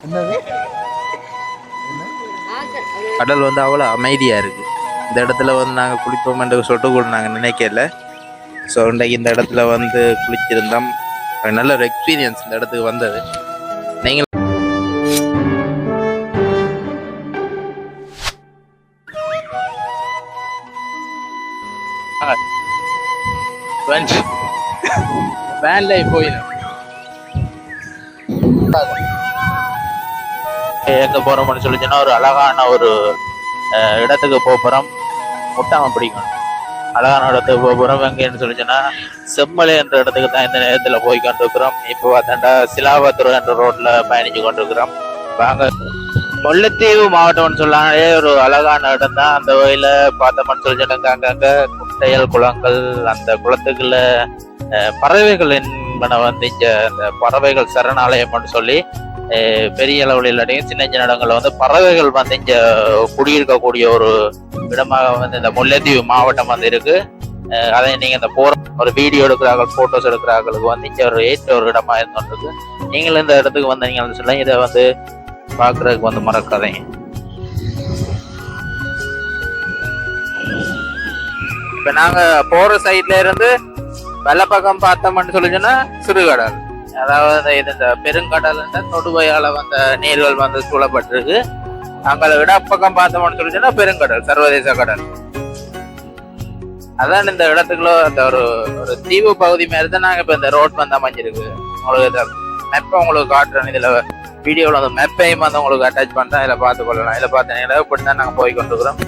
என்னது? கடல் வந்து அவ்வளோ அமைதியாக இருக்குது இந்த இடத்துல வந்து நாங்கள் குளிப்போம்னு சொல்லிட்டு கூட நாங்கள் நினைக்கல. ஸோ இன்றைக்கு இந்த இடத்துல வந்து குளிச்சிருந்தோம். நல்ல ஒரு எக்ஸ்பீரியன்ஸ் இந்த இடத்துக்கு வந்தது. நீங்கள் வேன்ல போயிடும் எங்கே போறோம்னு சொல்லிச்சுன்னா ஒரு அழகான ஒரு இடத்துக்கு போக போறோம் முட்டாம பிடிக்கும் அழகான இடத்துக்கு போக போறோம் எங்கன்னு சொல்லிச்சுன்னா செம்மலை என்ற இடத்துக்கு தான் இந்த நேரத்துல போய் கொண்டிருக்கிறோம். இப்போ பார்த்தாண்டா சிலாபத்துறை என்ற ரோட்ல பயணிச்சு கொண்டிருக்கிறோம். வாங்க. முல்லைத்தீவு மாவட்டம்னு சொல்லாங்களே ஒரு அழகான இடம் தான். அந்த வகையில பார்த்தோம்னு சொல்லிச்சுட்டாங்க அங்கங்க குட்டையல் குளங்கள் அந்த குளத்துக்குள்ள பறவைகள் என்பன வந்து இங்க அந்த பறவைகள் சரணாலயம்னு சொல்லி பெரிய அளவில் இல்லாட்டியும் சின்ன சின்ன இடங்கள்ல வந்து பறவைகள் வந்து இங்க குடியிருக்கக்கூடிய ஒரு இடமாக வந்து இந்த முல்லைத்தீவு மாவட்டம் வந்து இருக்கு. அதை நீங்க இந்த போற ஒரு வீடியோ எடுக்கிறார்கள் போட்டோஸ் எடுக்கிறார்களுக்கு வந்து இங்க ஒரு ஏற்ற ஒரு இடமா இருந்துருக்கு நீங்களும் இந்த இடத்துக்கு வந்தீங்கன்னு சொல்ல இதை வந்து பார்க்குறதுக்கு வந்து மறக்காதீங்க. இப்ப நாங்க போற சைட்ல இருந்து வெள்ளப்பக்கம் பார்த்தோம்னு சொல்லிச்சுன்னா சிறுகடல். அதாவது இது இந்த பெருங்கடல் தொடுவையால் வந்த நீர்கள் வந்து சூழப்பட்டிருக்கு. அங்கே இடப்பக்கம் பார்த்தோம்னு சொல்லிச்சுன்னா பெருங்கடல் சர்வதேச கடல். அதான் இந்த இடத்துக்குள்ள அந்த ஒரு ஒரு தீவு பகுதி மாதிரி தான் நாங்கள் இப்போ இந்த ரோட் வந்து அமைஞ்சிருக்கு. உங்களுக்கு இந்த மெப்பை உங்களுக்கு காட்டுறேன். இதில் வீடியோவில் அந்த மெப்பையும் வந்து உங்களுக்கு அட்டாச் பண்ணுறேன் இதில் பார்த்து கொள்ளலாம் இதில் பார்த்தீங்கன்னா இப்படி தான் நாங்கள் போய் கொண்டிருக்கிறோம்.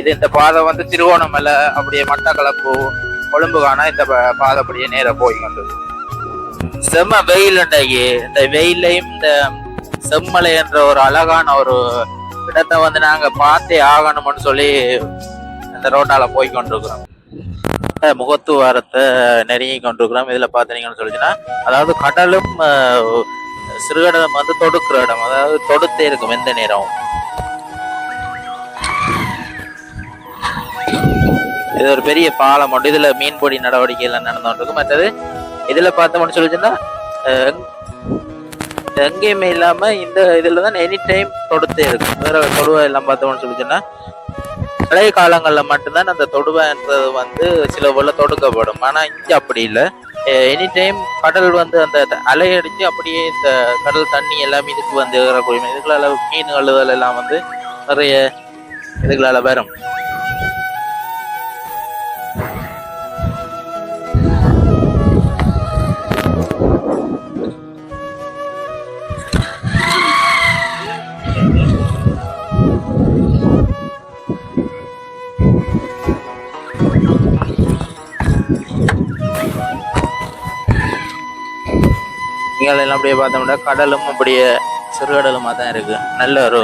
இது இந்த பாதை வந்து திருவோணமலை அப்படியே மட்டக்களப்பு கொழும்பு இந்த பாதை அப்படியே நேராக போய் கொண்டிருக்கு செம்ம வெயில் இன்றைக்கு இந்த வெயிலையும் இந்த செம்மலை என்ற ஒரு அழகான ஒரு இடத்தை வந்து நாங்க பார்த்தே ஆகணும்னு சொல்லி இந்த ரோட்டால போய் கொண்டிருக்கிறோம். முகத்துவாரத்தை நெருங்கி கொண்டிருக்கிறோம். இதுல பாத்தீங்கன்னு சொல்லிச்சுன்னா அதாவது கடலும் அஹ், சிறுகடலும் வந்து தொடுக்கிற இடம். அதாவது தொடுத்தே இருக்கும் எந்த நேரம் இது ஒரு பெரிய பாலம் உண்டு. இதுல மீன்பிடி நடவடிக்கை எல்லாம் நடந்துட்டு இருக்கும் மற்றது இதுல பார்த்தோம்னு சொல்லிச்சுன்னா எங்கேயுமே இல்லாம இந்த இதுல தான் எனி டைம் தொடுத்தே இருக்கும். வேற தொடுவை எல்லாம் பார்த்தோம்னு சொல்லிச்சுன்னா பழைய காலங்களில் மட்டும்தான் அந்த தொடுவைன்றது வந்து சில உள்ள தொடுக்கப்படும். ஆனால் இங்கே அப்படி இல்லை. எனி டைம் கடல் வந்து அந்த த- அலையடிச்சு அப்படியே இந்த கடல் தண்ணி எல்லாம் இதுக்கு வந்து வரக்கூடிய இதுகளால் மீன் அழுதல் எல்லாம் வந்து நிறைய இதுகளால் வரும். இங்கே அப்படியே பார்த்தோம்னா கடலும் அப்படியே சிறுகடலுமாக தான் இருக்குது நல்ல ஒரு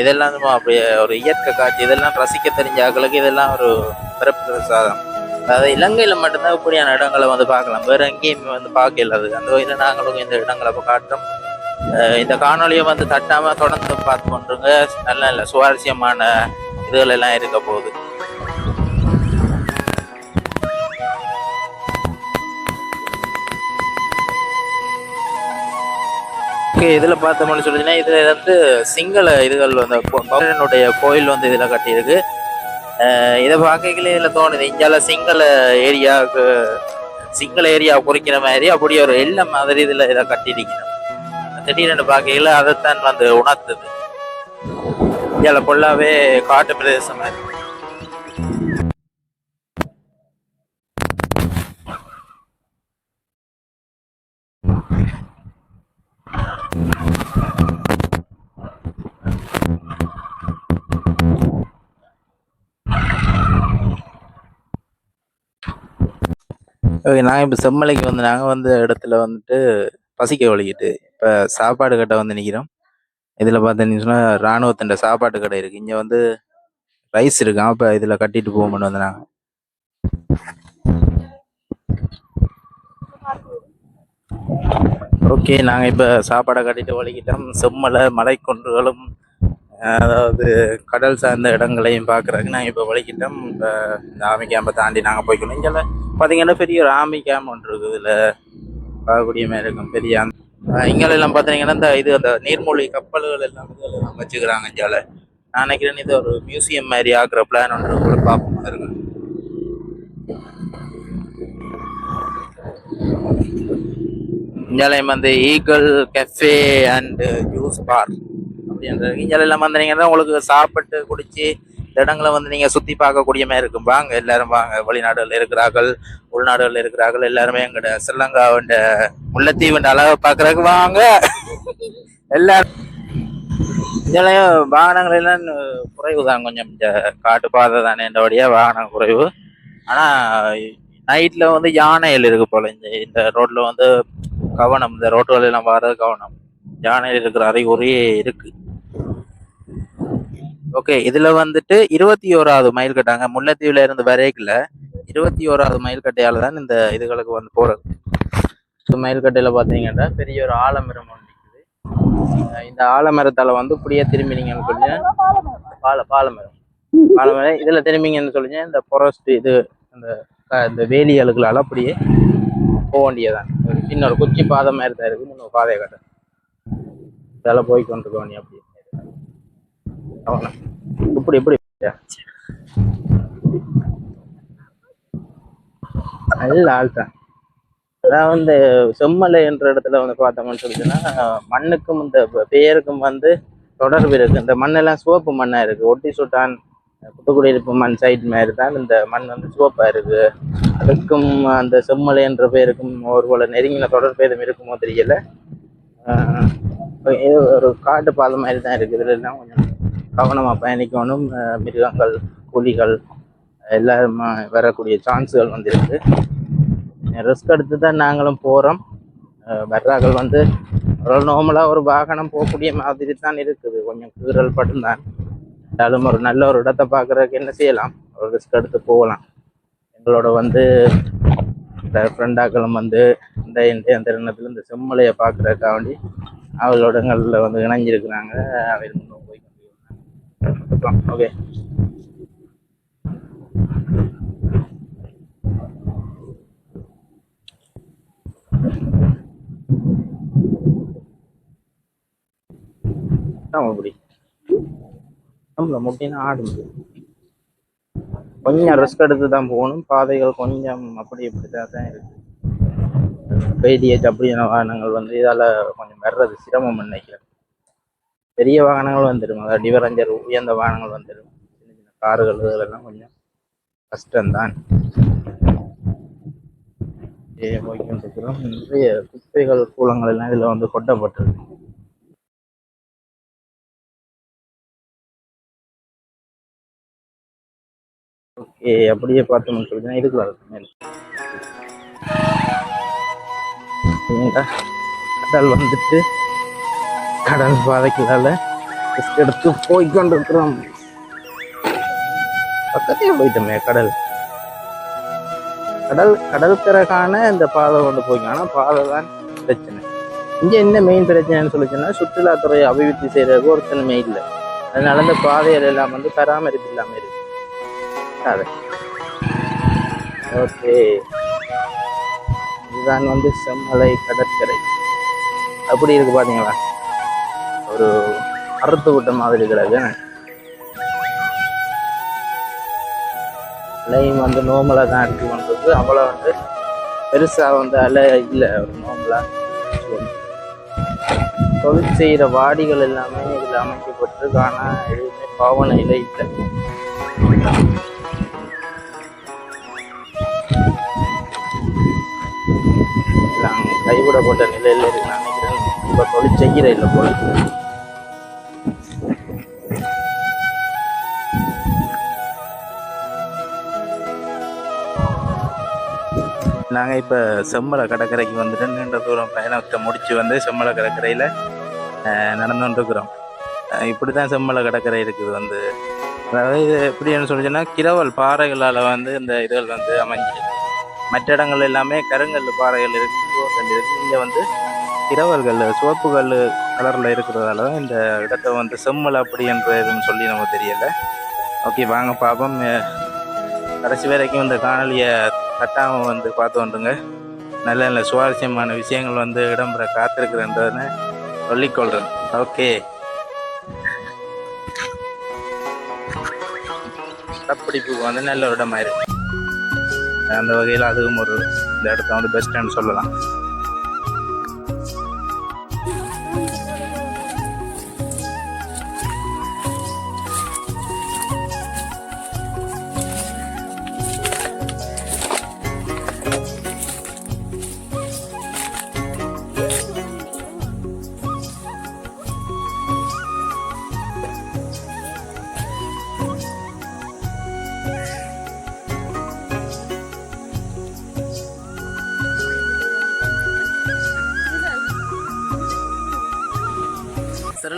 இதெல்லாம் அப்படியே ஒரு இயற்கை காட்சி இதெல்லாம் ரசிக்க தெரிஞ்ச ஆக்களுக்கு இதெல்லாம் ஒரு பிறப்பு சாதம் அதாவது இலங்கையில் மட்டும்தான் இப்படியான இடங்களை வந்து பார்க்கலாம். வேறு எங்கேயுமே வந்து பார்க்க இல்லாது அந்த வகையில் நாங்களும் இந்த இடங்களை இப்போ காட்டுறோம் இந்த காணொலியை வந்து தட்டாமல் தொடர்ந்து பார்த்து கொண்டுருங்க. நல்ல நல்ல சுவாரஸ்யமான இதுகளெல்லாம் இருக்க போகுது. ஓகே இதில் பார்த்தோம்னு சொல்லிச்சுன்னா இது வந்து சிங்கள இதுகள் வந்து பௌரனுடைய கோயில் வந்து இதில் கட்டியிருக்கு. இதை பார்க்கல இதில் தோணுது இந்தியாவில் சிங்கள ஏரியாவுக்கு சிங்கள ஏரியா குறிக்கிற மாதிரி அப்படி ஒரு எல்லை மாதிரி இதில் இதை கட்டியிருக்கணும் திடீர்னு பார்க்கையில் அதைத்தான் வந்து உணர்த்துது. இந்தியாவில் ஃபுல்லாகவே காட்டு பிரதேசம் மாதிரி. ஓகே நாங்கள் இப்போ செம்மலைக்கு வந்து நாங்கள் வந்த இடத்துல வந்துட்டு பசிக்க வலிக்கிட்டு இப்போ சாப்பாடு கடை வந்து நிற்கிறோம் இதில் பார்த்தீங்கன்னு சொன்னால் இராணுவத்தின் சாப்பாட்டு கடை இருக்குது இங்கே வந்து ரைஸ் இருக்கு. அப்போ இதில் கட்டிட்டு போகணும்னு வந்து நாங்கள் ஓகே நாங்கள் இப்போ சாப்பாடை கட்டிட்டு வலிக்கிட்டோம். செம்மலை மலைக்குன்றுகளும் அதாவது கடல் சார்ந்த இடங்களையும் பார்க்குறதுக்கு நாங்கள் இப்போ வலிக்கிட்டோம். இப்போ இந்த ஆமி கேம்பை தாண்டி நாங்கள் போய்க்கணும். இங்கே பார்த்தீங்கன்னா பெரிய ஒரு ஆமி கேம்ப் ஒன்று இருக்குது. இதில் பார்க்கக்கூடிய மாதிரி இருக்கும். பெரிய அந்த எல்லாம் பார்த்தீங்கன்னா இந்த இது அந்த நீர்மூழ்கி கப்பல்கள் எல்லாம் எல்லாம் வச்சுக்கிறாங்க இங்கால நான் நினைக்கிறேன் இது ஒரு மியூசியம் மாதிரி ஆக்குற பிளான் ஒன்று கூட பார்ப்போம். இருக்கு. இங்காலயம் வந்து eagle cafe and juice bar அப்படின்றது இங்கால எல்லாம் வந்தீங்கன்னா உங்களுக்கு சாப்பிட்டு குடிச்சு இந்த இடங்களை வந்து நீங்க சுத்தி பார்க்கக்கூடிய மாதிரி இருக்கும். வாங்க எல்லாரும் வாங்க. வெளிநாடுகள் இருக்கிறார்கள் உள்நாடுகள் இருக்கிறார்கள். எல்லாருமே எங்கட ஸ்ரீலங்காவுண்ட முல்லைத்தீவுண்ட அழகை பார்க்கறதுக்கு வாங்க. எல்லாரும். இதெல்லாம் வாகனங்கள் எல்லாம் குறைவு தான். கொஞ்சம் இந்த காட்டு பாதை தானே வழியாக வாகனம் குறைவு. ஆனா நைட்ல வந்து யானைகள் இருக்கு போல. இந்த இந்த ரோட்ல வந்து கவனம். இந்த ரோட்டுகள் எல்லாம் வர்றது கவனம். யானைகள் இருக்கிற அறிகுறி இருக்கு. ஓகே இதுல வந்துட்டு இருபத்தி ஓராவது மைல் கட்டாங்க. முல்லைத்தீவுல இருந்து வரைக்குல இருபத்தி ஓராவது மைல் கட்டையால தான் இந்த இதுகளுக்கு வந்து போறது இந்த மயில் கட்டையில பாத்தீங்கன்னா பெரிய ஒரு ஆலமரம் ஒன்று இந்த ஆலமரத்தால வந்து இப்படியே திரும்பினீங்கன்னு சொல்லி பால பாலமரம். பாலமரம் இதுல திரும்பிங்கன்னு சொல்லிங்க. இந்த ஃபாரஸ்ட் இது இந்த க- இந்த வேலிகளுக்களால அப்படியே போக வேண்டியதான் ஒரு சின்ன ஒரு குச்சி பாதை மாதிரி தான் இருக்கு. பாதையை கட்ட இதால போய் கொண்டு வேண்டிய அப்படியே. இப்படி இப்படி. நல்ல ஆள் அதான் வந்து செம்மலை என்ற இடத்துல வந்து பார்த்தோம்னு சொல்லிச்சுன்னா மண்ணுக்கும் இந்த பெயருக்கும் வந்து தொடர்பு இருக்கு. இந்த மண்ணெல்லாம் சிவப்பு மண்ணா இருக்கு. ஒட்டி சுட்டான் புத்துக்குடியிருப்பு மண் சைட் மாதிரி தான் இந்த மண் வந்து சிவப்பா இருக்கு. அதுக்கும் அந்த செம்மலை என்ற பெயருக்கும் ஒரு போல நெருங்கின தொடர்பு எதுவும் இருக்குமோ தெரியல. இது ஒரு காட்டு பாதை மாதிரி தான் இருக்கு. இதுல எல்லாம் கொஞ்சம் கவனமாக பயணிக்கணும். மிருகங்கள் புலிகள் எல்லாம் வரக்கூடிய சான்ஸுகள் வந்துருக்கு. ரிஸ்க் எடுத்து தான் நாங்களும் போகிறோம் வர்றாக்கள் வந்து ஒரு நார்மலாக ஒரு வாகனம் போகக்கூடிய மாதிரி தான் இருக்குது. கொஞ்சம் கீறல் பட்டும்தான் இருந்தாலும் ஒரு நல்ல ஒரு இடத்த பார்க்குறதுக்கு என்ன செய்யலாம்? ஒரு ரிஸ்க் எடுத்து போகலாம். எங்களோட வந்து இந்த ஃப்ரெண்டாக்களும் வந்து இந்த இந்த இந்த செம்மலையை பார்க்குறதுக்காக வேண்டி அவளோட வந்து இணைஞ்சிருக்கிறாங்க. அவர் ஓகே அப்படி நம்மள முட்டினா ஆடு முடியும் கொஞ்சம் ரிஸ்க் எடுத்து தான் போகணும். பாதைகள் கொஞ்சம் அப்படி இப்படி தான் இருக்கு. பெய்டியேஜ் அப்படியான வாகனங்கள் வந்து இதால் கொஞ்சம் வர்றது சிரமம் நினைக்கிறேன் பெரிய வாகனங்கள் வந்துடும் அதாவது டிவரஞ்சர் உயர்ந்த வாகனங்கள் வந்துடும் சின்ன சின்ன கார்கள் இதெல்லாம் கொஞ்சம் கஷ்டம்தான். ஏ நிறைய குப்பைகள் கூலங்கள் எல்லாம் இதில் வந்து கொட்டப்பட்டிருக்கு. ஓகே அப்படியே பார்த்தோம்னு சொல்லினா இதுக்குள்ள இருக்கு மேல. கடல் வந்துட்டு கடல் பாதைகளால் ரெஸ்ட் எடுத்து போய் கொண்டிருக்கிறோம் பக்கத்தையே போயிட்டோமே கடல். கடல் கடற்கரைக்கான இந்த பாதை கொண்டு போய்ங்க ஆனால் பாதை தான் பிரச்சனை. இங்கே என்ன மெயின் பிரச்சனைன்னு சொல்லிச்சுன்னா சுற்றுலாத்துறையை அபிவிருத்தி செய்யறதுக்கு ஒருத்தனுமே இல்லை. அதனால இந்த பாதைகள் எல்லாம் வந்து பராமரிப்பு இல்லாமல் இருக்கு. அது ஓகே. இதுதான் வந்து செம்மலை கடற்கரை. அப்படி இருக்கு பார்த்தீங்களா ஒரு அறுத்து விட்ட மாதிரி கிடக்கு அலையும் வந்து நோமலாக தான் அடிச்சு கொண்டிருக்கு அவ்வளோ வந்து பெருசாக வந்து அலை இல்லை ஒரு நோமலா தொழில் செய்கிற வாடிகள் எல்லாமே இதில் அமைக்கப்பட்டிருக்கு. ஆனால் எதுவுமே பாவனையில் இல்லை. கைவிடப்பட்ட நிலையில் இருக்கு. நினைக்கிறேன். இப்போ தொழில் செய்கிற இல்லை போல. நாங்கள் இப்போ செம்மலை கடற்கரைக்கு வந்துட்டு நீண்ட தூரம் பயணத்தை முடித்து வந்து செம்மலை கடற்கரையில் நடந்து இப்படி தான் செம்மலை கடற்கரை இருக்குது வந்து. அதாவது இது எப்படின்னு சொல்லிச்சுன்னா கிரவல் பாறைகளால் வந்து இந்த இதுகள் வந்து அமைஞ்சிருக்கு. மற்ற இடங்கள் எல்லாமே கருங்கல் பாறைகள் இருக்குது இருக்குது இங்கே வந்து இரவல்கள் சிவப்பு கல் கலரில் இருக்கிறதால தான் இந்த இடத்த வந்து செம்மல் அப்படி என்ற எதுன்னு சொல்லி நமக்கு தெரியலை. ஓகே வாங்க பார்ப்போம். கடைசி வரைக்கும் இந்த காணொலியை கட்டாமல் வந்து பார்த்து வந்துங்க நல்ல நல்ல சுவாரஸ்யமான விஷயங்கள் வந்து இடம்பெற காத்திருக்கிறேன்றதுன்னு சொல்லிக்கொள்கிறேன் ஓகே. படப்பிடிப்புக்கு வந்து நல்ல ஒரு இடமாயிருக்கு. அந்த வகையில் அதுவும் ஒரு இந்த இடத்த வந்து பெஸ்ட்டுன்னு சொல்லலாம்.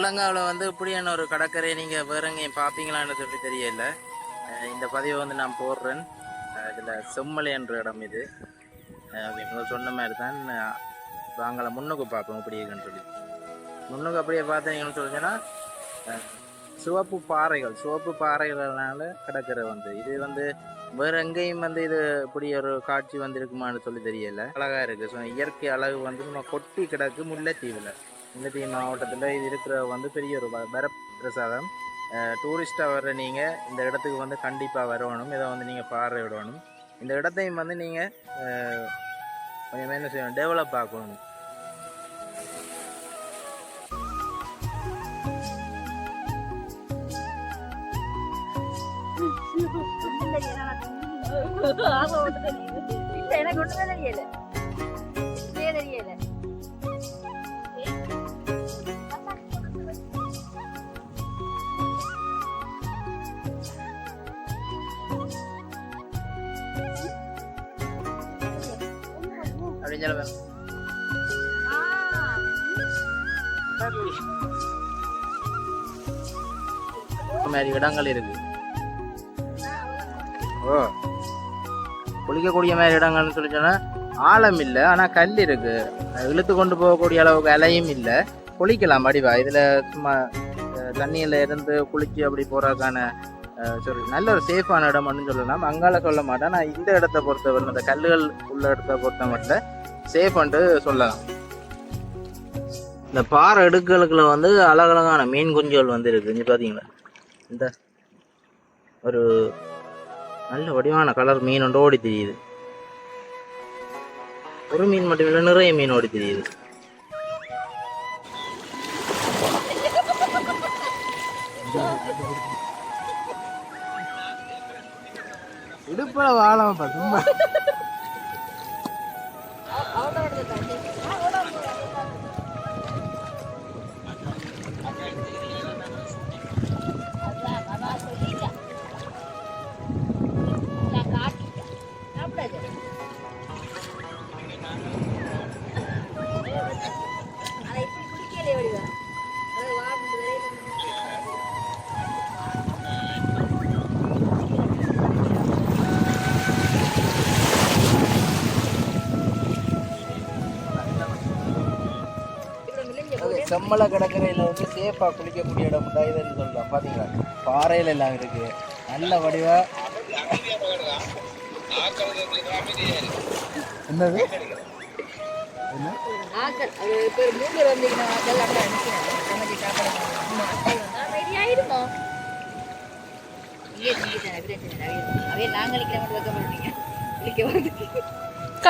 ஸ்ரீலங்காவில் வந்து இப்படியான ஒரு கடற்கரையை நீங்கள் வேற எங்கேயும் பார்ப்பீங்களான்னு சொல்லி தெரியல. இந்த பதிவை வந்து நான் போடுறேன். இதில் செம்மலை என்ற இடம் இது. அப்படின்னு இவங்க சொன்ன மாதிரி தான் வாங்கலை. முன்னுக்கு பார்ப்போம் இப்படி இருக்குன்னு சொல்லி. முன்னுக்கு அப்படியே பார்த்தீங்கன்னு சொல்லிச்சுன்னா சிவப்பு பாறைகள் சிவப்பு பாறைகள்னால கடற்கரை வந்து. இது வந்து வேற எங்கேயும் வந்து இது இப்படி ஒரு காட்சி வந்திருக்குமான்னு சொல்லி தெரியல. அழகா இருக்கு. ஸோ இயற்கை அழகு வந்து நம்ம கொட்டி கிடக்கு முல்லைத்தீவில். முல்லைத்தீவு மாவட்டத்தில் இது இருக்கிற வந்து பெரிய ஒரு வர பிரசாதம். டூரிஸ்டாக வர்ற நீங்கள் இந்த இடத்துக்கு வந்து கண்டிப்பாக வரணும். இதை வந்து நீங்கள் பார்வையிடணும். இந்த இடத்தையும் வந்து நீங்கள் கொஞ்சம் என்ன செய்யணும் டெவலப் ஆக்கணும். எனக்கு ஒன்றுமே தெரியல. அப்படின்னு சொல்ல ஆ, மாதிரி இடங்கள் இருக்கு ஓ. குளிக்கக்கூடிய மாதிரி இடங்கள்னு சொல்லி சொன்னா ஆழம் இல்லை ஆனால் கல் இருக்கு. இழுத்து கொண்டு போகக்கூடிய அளவுக்கு அலையும் இல்லை. குளிக்கலாம் வடிவா இதில் சும்மா தண்ணியில இருந்து குளிச்சு அப்படி போறதுக்கான சரி நல்ல ஒரு சேஃபான இடம்னு சொல்லலாம். அங்கால சொல்ல மாட்டேன். நான் இந்த இடத்த பொறுத்தவரை இந்த கல்லுகள் உள்ள இடத்த பொறுத்த மட்டும் சேஃப்ன்ட்டு சொல்லலாம். இந்த பாறை அடுக்களுக்குள்ள வந்து அழகழகான மீன் குஞ்சுகள் வந்து இருக்கு இங்க பாத்தீங்களா? இந்த ஒரு நல்ல வடிவான கலர் மீன் ஒன்று ஓடி தெரியுது. ஒரு மீன் மட்டும் இல்லை நிறைய மீன் ஓடி தெரியுது. இடுப்புல வாழாம சும்மா. அவ்வளோ செம்மலை கடற்கரையில் வந்து சேஃபாக குளிக்கக்கூடிய இடம் தான் இதுன்னு சொல்லலாம். பார்த்தீங்களா பாறையில் எல்லாம் இருக்கு. நல்ல வடிவா. என்னது?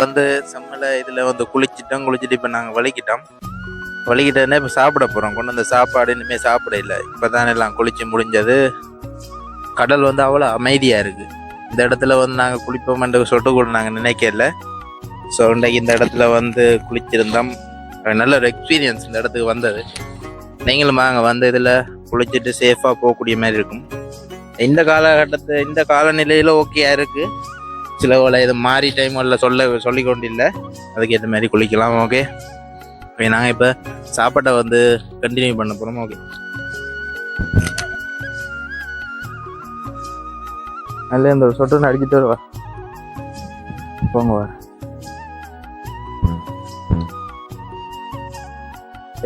வந்து செம்மலை இதில் வந்து குளிச்சிட்டோம். குளிச்சுட்டு இப்போ நாங்கள் வலிக்கிட்டோம். வலிக்கிட்டே இப்போ சாப்பிட போகிறோம் கொண்டு வந்த சாப்பாடு இனிமேல் சாப்பிட இல்லை. இப்போ தானே எல்லாம் குளித்து முடிஞ்சது. கடல் வந்து அவ்வளோ அமைதியாக இருக்குது இந்த இடத்துல வந்து நாங்கள் குளிப்போம்ன்ற சொட்டு கூட நாங்கள் நினைக்கல. ஸோ இன்றைக்கு இந்த இடத்துல வந்து குளிச்சிருந்தோம். நல்ல ஒரு எக்ஸ்பீரியன்ஸ் இந்த இடத்துக்கு வந்தது. நீங்களும் வாங்க வந்து இதில் குளிச்சுட்டு சேஃபாக போகக்கூடிய மாதிரி இருக்கும். இந்த காலகட்டத்து இந்த காலநிலையில் ஓகேயா இருக்குது சில வேளை இது மாறி டைம்களில் சொல்ல சொல்லிக்கொண்டு இல்லை. அதுக்கு ஏற்ற மாதிரி குளிக்கலாம் ஓகே ஓகே நாங்கள் இப்போ சாப்பாட்டை வந்து கண்டினியூ பண்ண போகிறோம் ஓகே நல்ல இந்த ஒரு சொட்டு அடிச்சுட்டு வருவா போங்க வா.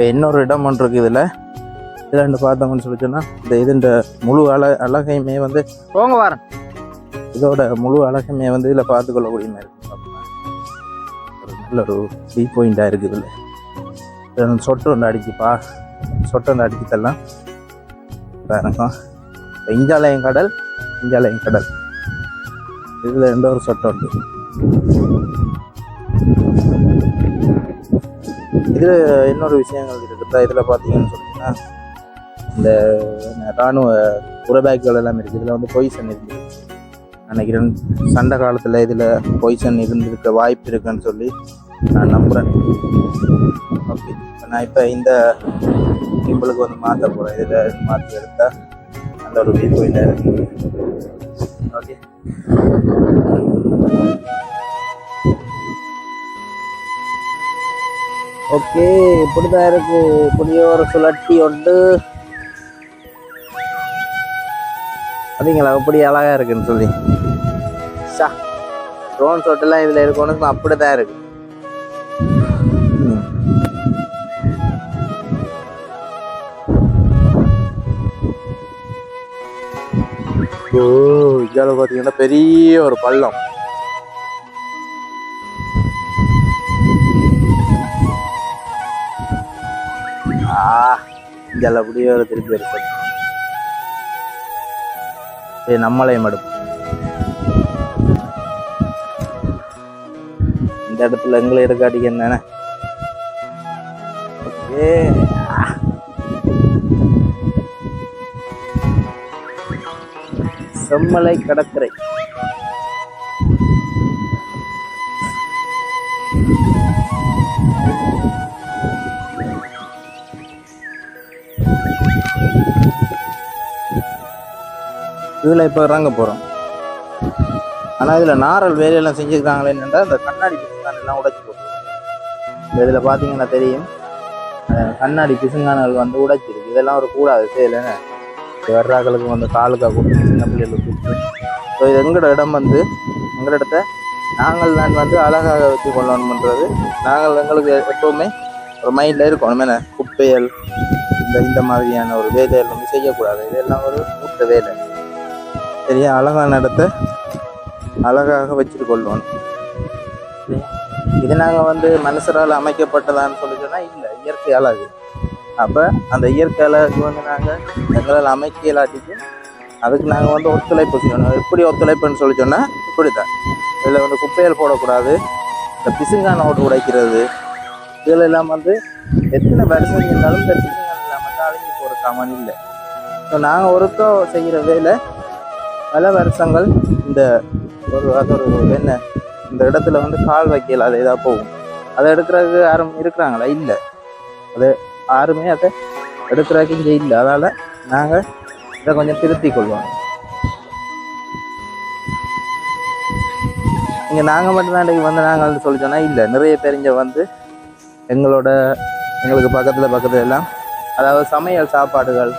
இன்னொரு இடம் ஒன்று இருக்குது இதில். இதில் ரெண்டு பார்த்தோம்னு சொல்லி சொன்னா இந்த இதுன்ற முழு அழ அழகையுமே வந்து போங்க வரேன் இதோட முழு அழகுமே வந்து இதில் பார்த்துக்கொள்ளக்கூடிய மாதிரி. ஒரு நல்ல ஒரு வியூ பாயிண்டாக இருக்குது இதில். சொட்டு ஒன்று அடிச்சுப்பா சொட்டு ஒன்று அடிச்சு தரலாம் பாருங்க. இஞ்சாலயம் கடல் இஞ்சாலயம் கடல். இதில் எந்த ஒரு சொட்டு உண்டு இதில் இன்னொரு விஷயங்கள் இருக்குது இதில் பார்த்தீங்கன்னு சொன்னீங்கன்னா இந்த இராணுவ உரபேக்குகள் எல்லாம் இருக்குது இதில் வந்து பொய்சன் இருக்குது நினைக்கிறேன். சண்டை காலத்தில் இதில் பொய்சன் இருந்திருக்க வாய்ப்பு இருக்குன்னு சொல்லி நான் நம்புகிறேன் ஓகே நான் இப்போ இந்த சிம்பிளுக்கு வந்து மாற்ற போகிறேன் இதில் மாற்றி எடுத்தால் அந்த ஒரு வியூ பாயிண்டாக இருக்கு. ஓகே ஓகே இப்படிதான் இருக்கு. இப்படியே ஒரு சுழட்டி உண்டு. அப்படிங்களா அப்படி அழகாக இருக்குன்னு சொல்லி. ஷா ட்ரோன் ஷாட்டெல்லாம் இதில் இருக்கணும் அப்படி தான் இருக்குது ஓ இதால பார்த்தீங்கன்னா பெரிய ஒரு பள்ளம். ஆ அப்படியே ஒரு திருப்பி இருக்கு சரி நம்மளையும் எடுப்போம் இந்த இடத்துல எங்களை எடுக்காட்டிக்கு என்னண்ணே ஓகே செம்மலை கடற்கரை. இதில் இப்போ இறங்க போகிறோம் ஆனால் இதில் நாரல் வேலையெல்லாம் செஞ்சுருக்காங்களே என்னென்னா இந்த கண்ணாடி பிசுங்கானெல்லாம் உடைச்சி உடைச்சு இதில் பார்த்தீங்கன்னா தெரியும். கண்ணாடி பிசுங்கானல் வந்து உடைச்சிருக்கு. இதெல்லாம் ஒரு கூடாது செய்யலைன்னு வர்றாக்களுக்கு வந்து காலுக்கா கொடுத்து சின்ன பிள்ளைகளுக்கு கொடுத்து. ஸோ இது எங்களோட இடம் வந்து? எங்களோட இடத்த? நாங்கள் தான் வந்து அழகாக வச்சு கொள்ளணுன்றது நாங்கள் எங்களுக்கு எப்போவுமே ஒரு மைண்டில் இருக்கணும். என்ன? குப்பையல் இந்த இந்த மாதிரியான ஒரு வேலைகள் வந்து செய்யக்கூடாது. இதெல்லாம் ஒரு மூத்த வேலை. சரியா? அழகான இடத்த அழகாக வச்சுட்டு கொள்ளணும். இது நாங்கள் வந்து மனுஷரால் அமைக்கப்பட்டதான்னு சொல்லி சொன்னால் இல்லை. இயற்கை அழகு அப்போ அந்த இயற்கையில் அழகு வந்து நாங்கள் எங்களால் அமைக்க இல்லாட்டிக்கு அதுக்கு நாங்கள் வந்து ஒத்துழைப்பு செய்யணும். எப்படி ஒத்துழைப்புன்னு சொல்லி சொன்னால் இப்படி தான் இதில் வந்து குப்பைகள் போடக்கூடாது. இந்த பிசுங்கான ஓட்டு உடைக்கிறது. இதில் எல்லாம் வந்து எத்தனை வருஷம் இருந்தாலும் இந்த பிசுங்கான இல்லாமல் தான் அழிஞ்சு போகிற சாமான் இல்லை. ஸோ நாங்கள் ஒருக்கா செய்கிற வேலை பல வருஷங்கள் இந்த ஒரு அது ஒரு என்ன இந்த இடத்துல வந்து கால் வைக்கல அது இதாக போகும். அதை எடுக்கிறதுக்கு யாரும் இருக்கிறாங்களா? இல்லை. அது யாருமே அதை எடுக்கிறதுக்கு இங்கே இல்லை அதனால் நாங்கள் இதை கொஞ்சம் திருத்திக் கொள்வோம். இங்கே நாங்கள் மட்டும்தான் இன்றைக்கு வந்து நாங்கள் சொல்லி சொன்னால் இல்லை. நிறைய பேர் இங்கே வந்து எங்களோட எங்களுக்கு பக்கத்தில் பக்கத்தில் எல்லாம் அதாவது சமையல் சாப்பாடுகள்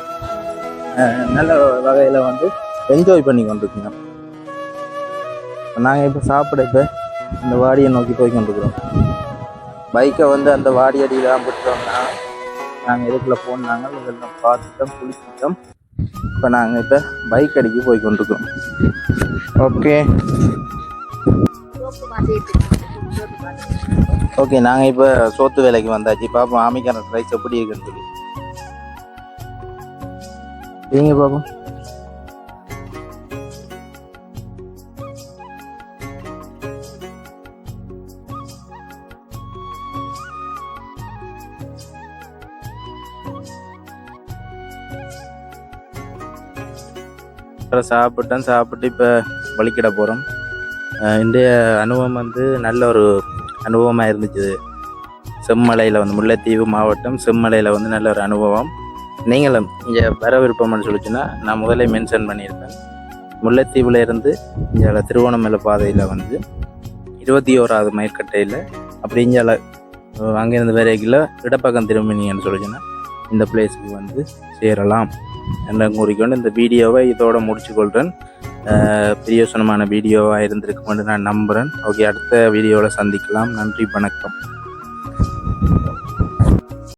நல்ல வகையில் வந்து என்ஜாய் பண்ணி கொண்டிருக்கீங்க நாங்கள் இப்போ சாப்பிட இப்போ இந்த வாடியை நோக்கி போய் கொண்டிருக்கிறோம். பைக்கை வந்து அந்த வாடி அடியில் விட்டோம்னா நாங்கள் இதுக்குள்ளே போனாங்க? இதெல்லாம் பார்த்துட்டோம் குளிச்சிட்டோம். இப்போ நாங்கள் இப்போ பைக் அடிக்க போய் கொண்டிருக்கோம் ஓகே ஓகே நாங்கள் இப்போ சோத்து வேலைக்கு வந்தாச்சு. பார்ப்போம் ஆமிக்கான ரைஸ் எப்படி இருக்குன்னு சொல்லி. நீங்கள் பாப்போம். அப்புறம் சாப்பிட்டேன் சாப்பிட்டு இப்போ வலிக்கிட போகிறோம் இன்றைய அனுபவம் வந்து நல்ல ஒரு அனுபவமாக இருந்துச்சு. செம்மலையில் வந்து முல்லைத்தீவு மாவட்டம் செம்மலையில் வந்து நல்ல ஒரு அனுபவம். நீங்களும் இங்கே வர விருப்பம்னு சொல்லிச்சுன்னா நான் முதலே மென்ஷன் பண்ணியிருப்பேன். முல்லைத்தீவில் இருந்து இங்கே திருவோணமலை பாதையில் வந்து இருபத்தி ஓராவது மயிர்கட்டையில் அப்படி இங்கே அங்கேருந்து வரைக்கில் இடப்பக்கம் திரும்பினீங்கன்னு சொல்லிச்சுன்னா இந்த பிளேஸுக்கு வந்து சேரலாம். என்ற கூறிக்கொண்டு இந்த வீடியோவை இதோடு முடிச்சுக்கொள்கிறேன் பிரியோசனமான வீடியோவாக இருந்திருக்கும் என்று நான் நம்புகிறேன் ஓகே அடுத்த வீடியோவில் சந்திக்கலாம். நன்றி வணக்கம்.